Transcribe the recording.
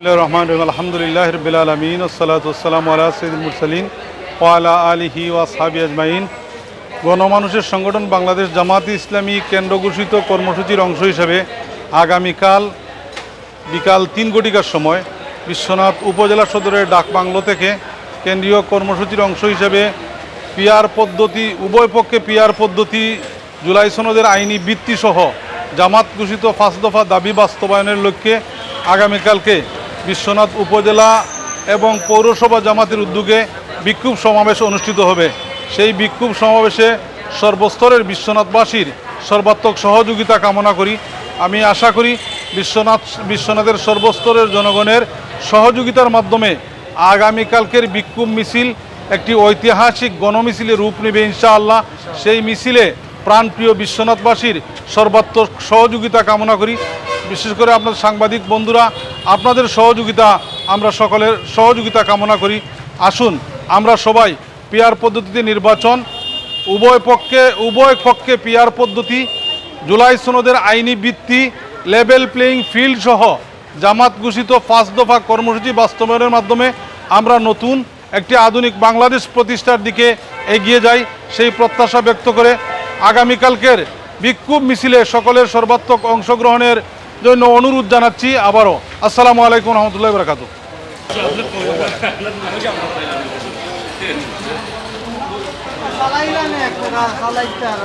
রহমান রহিম আলহামদুলিল্লাহ রবিল আলমিন ওসালাতাম সঈদুল মুরসালিন ওয়ালা আলিহি ওয়াসাবি আজমাইন গণমানুষের সংগঠন বাংলাদেশ জামাত ইসলামী কেন্দ্র ঘোষিত কর্মসূচির অংশ হিসাবে আগামীকাল বিকাল তিন ঘটিকার সময় বিশ্বনাথ উপজেলা সদরের ডাকবাংলো থেকে কেন্দ্রীয় কর্মসূচির অংশ হিসেবে পিয়ার পদ্ধতি, উভয় পক্ষে পিয়ার পদ্ধতি, জুলাই সনদের আইনি ভিত্তিসহ জামাত ঘোষিত পাঁচ দফা দাবি বাস্তবায়নের লক্ষ্যে আগামীকালকে বিশ্বনাথ উপজেলা এবং পৌরসভা জামাতের উদ্যোগে বিক্ষোভ সমাবেশ অনুষ্ঠিত হবে। সেই বিক্ষোভ সমাবেশে সর্বস্তরের বিশ্বনাথবাসীর সর্বাত্মক সহযোগিতা কামনা করি। আমি আশা করি বিশ্বনাথ, বিশ্বনাথের সর্বস্তরের জনগণের সহযোগিতার মাধ্যমে আগামীকালকের বিক্ষোভ মিছিল একটি ঐতিহাসিক গণমিছিলে রূপ নেবে ইনশাআল্লাহ। সেই মিছিলে প্রাণপ্রিয় বিশ্বনাথবাসীর সর্বাত্মক সহযোগিতা কামনা করি। বিশেষ করে আপনার সাংবাদিক বন্ধুরা, আপনাদের সহযোগিতা, আমরা সকলের সহযোগিতা কামনা করি। আসুন, আমরা সবাই পিয়ার পদ্ধতিতে নির্বাচন, উভয় পক্ষে উভয় পক্ষে পিয়ার পদ্ধতি, জুলাই সনদের আইনি ভিত্তি, লেভেল প্লেয়িং ফিল্ড সহ জামাত ঘোষিত পাঁচ দফা কর্মসূচি বাস্তবায়নের মাধ্যমে আমরা নতুন একটি আধুনিক বাংলাদেশ প্রতিষ্ঠার দিকে এগিয়ে যাই, সেই প্রত্যাশা ব্যক্ত করে আগামীকালকের বিক্ষোভ মিছিলে সকলের সর্বাত্মক অংশগ্রহণের জন্য অনুরোধ জানাচ্ছি আবারও। আসসালামু আলাইকুম রহমতুল্লাহ বরকাতু। চালাইলাম একটা চালাইতে আর